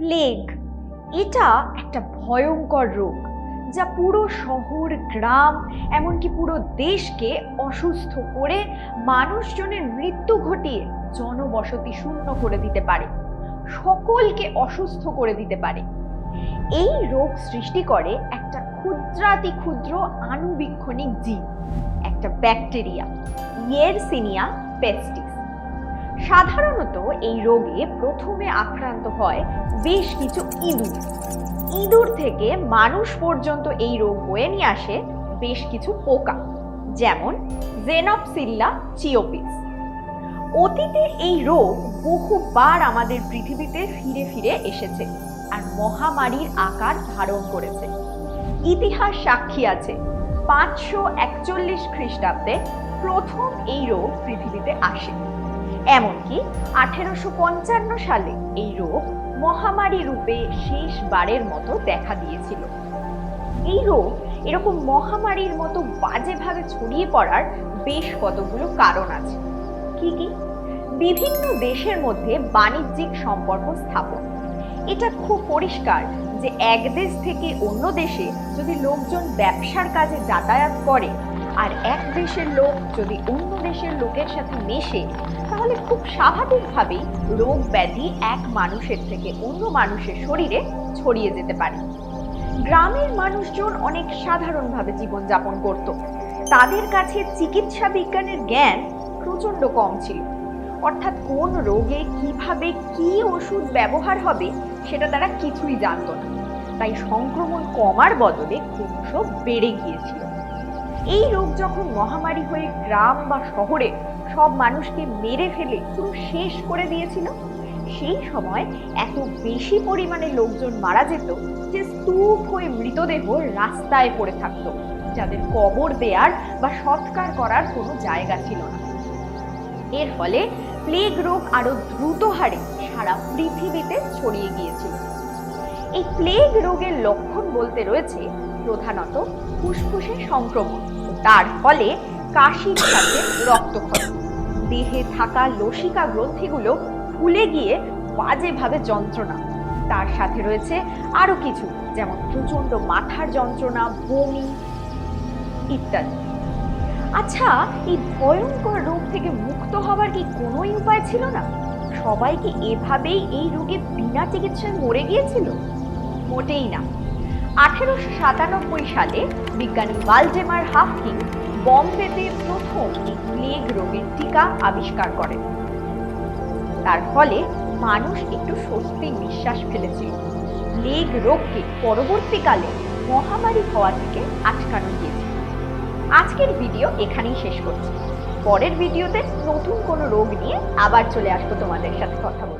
Plague এটা একটা ভয়ঙ্কর রোগ, যা পুরো শহর, গ্রাম, এমনকি পুরো দেশকে অসুস্থ করে মানুষজনের মৃত্যু ঘটিয়ে জনবসতি শূন্য করে দিতে পারে, সকলকে অসুস্থ করে দিতে পারে। এই রোগ সৃষ্টি করে একটা ক্ষুদ্রাতি ক্ষুদ্র আণুবীক্ষণিক জীব, একটা ব্যাকটেরিয়া, ইয়েরসিনিয়া পেস্টিস। সাধারণত এই রোগে প্রথমে আক্রান্ত হয় বেশ কিছু ইঁদুর। ইঁদুর থেকে মানুষ পর্যন্ত এই রোগ বয়ে নিয়ে আসে বেশ কিছু পোকা, যেমন জেনপসিল্লা চিওপিস অতীতে এই রোগ বহুবার আমাদের পৃথিবীতে ফিরে ফিরে এসেছে আর মহামারীর আকার ধারণ করেছে। ইতিহাস সাক্ষী আছে, পাঁচশো একচল্লিশ খ্রিস্টাব্দে প্রথম এই রোগ পৃথিবীতে আসে। এমনকি আঠেরোশো পঞ্চান্ন সালে এই রোগ মহামারী রূপে শেষবারের মতো দেখা দিয়েছিল। এই রোগ এরকম মহামারীর মতো বাজেভাবে ছড়িয়ে পড়ার বেশ কতগুলো কারণ আছে। কি কি? বিভিন্ন দেশের মধ্যে বাণিজ্যিক সম্পর্ক স্থাপন। এটা খুব পরিষ্কার যে এক দেশ থেকে অন্য দেশে যদি লোকজন ব্যবসার কাজে যাতায়াত করে আর এক দেশের লোক যদি অন্য দেশের লোকের সাথে মেশে, তাহলে খুব স্বাভাবিকভাবেই রোগ ব্যাধি এক মানুষের থেকে অন্য মানুষের শরীরে ছড়িয়ে যেতে পারে। গ্রামের মানুষজন অনেক সাধারণভাবে জীবনযাপন করত। তাদের কাছে চিকিৎসা বিজ্ঞানের জ্ঞান প্রচণ্ড কম ছিল। অর্থাৎ কোন রোগে কীভাবে কি ওষুধ ব্যবহার হবে সেটা তারা কিছুই জানতো না। তাই সংক্রমণ কমার বদলে ক্রমশ বেড়ে গিয়েছিল। এই রোগ যখন মহামারী হয়ে গ্রাম বা শহরে সব মানুষকে মেরে ফেলে পুরো শেষ করে দিয়েছিল, সেই সময় এত বেশি পরিমাণে লোকজন মারা যেত যে স্তূপ হয়ে মৃতদেহ রাস্তায় পড়ে থাকতো, যাদের কবর দেয়ার বা সৎকার করার কোনো জায়গা ছিল না। এর ফলে প্লেগ রোগ আরও দ্রুত হারে সারা পৃথিবীতে ছড়িয়ে গিয়েছিল। এই প্লেগ রোগের লক্ষণ বলতে রয়েছে প্রধানত ফুসফুসে সংক্রমণ তার ফলে কাশির সাথে রক্তক্ষরণ। দেহে থাকা লসিকা গ্রন্থিগুলো ফুলে গিয়ে বাজেভাবে যন্ত্রণা। তার সাথে রয়েছে আরও কিছু, যেমন প্রচণ্ড মাথার যন্ত্রণা, বমি ইত্যাদি। আচ্ছা এই ভয়ঙ্কর রোগ থেকে মুক্ত হবার কি কোনোই উপায় ছিল না? সবাই কি এভাবেই এই রোগে বিনা চিকিৎসায় মরে গিয়েছিল? মোটেই না। আঠেরোশো সাতানব্বই সালে বিজ্ঞানী ওয়ালডেমার হাফকিং বম্বেতে প্রথম প্লেগ রোগের টিকা আবিষ্কার করেন। তার ফলে মানুষ একটু স্বস্তির নিঃশ্বাস ফেলেছে। প্লেগ রোগকে পরবর্তীকালে মহামারী হওয়া থেকে আটকানো গিয়েছিল আজকের ভিডিও এখানেই শেষ করছি। পরের ভিডিওতে নতুন কোনো রোগ নিয়ে আবার চলে আসব তোমাদের সাথে কথা বলতে।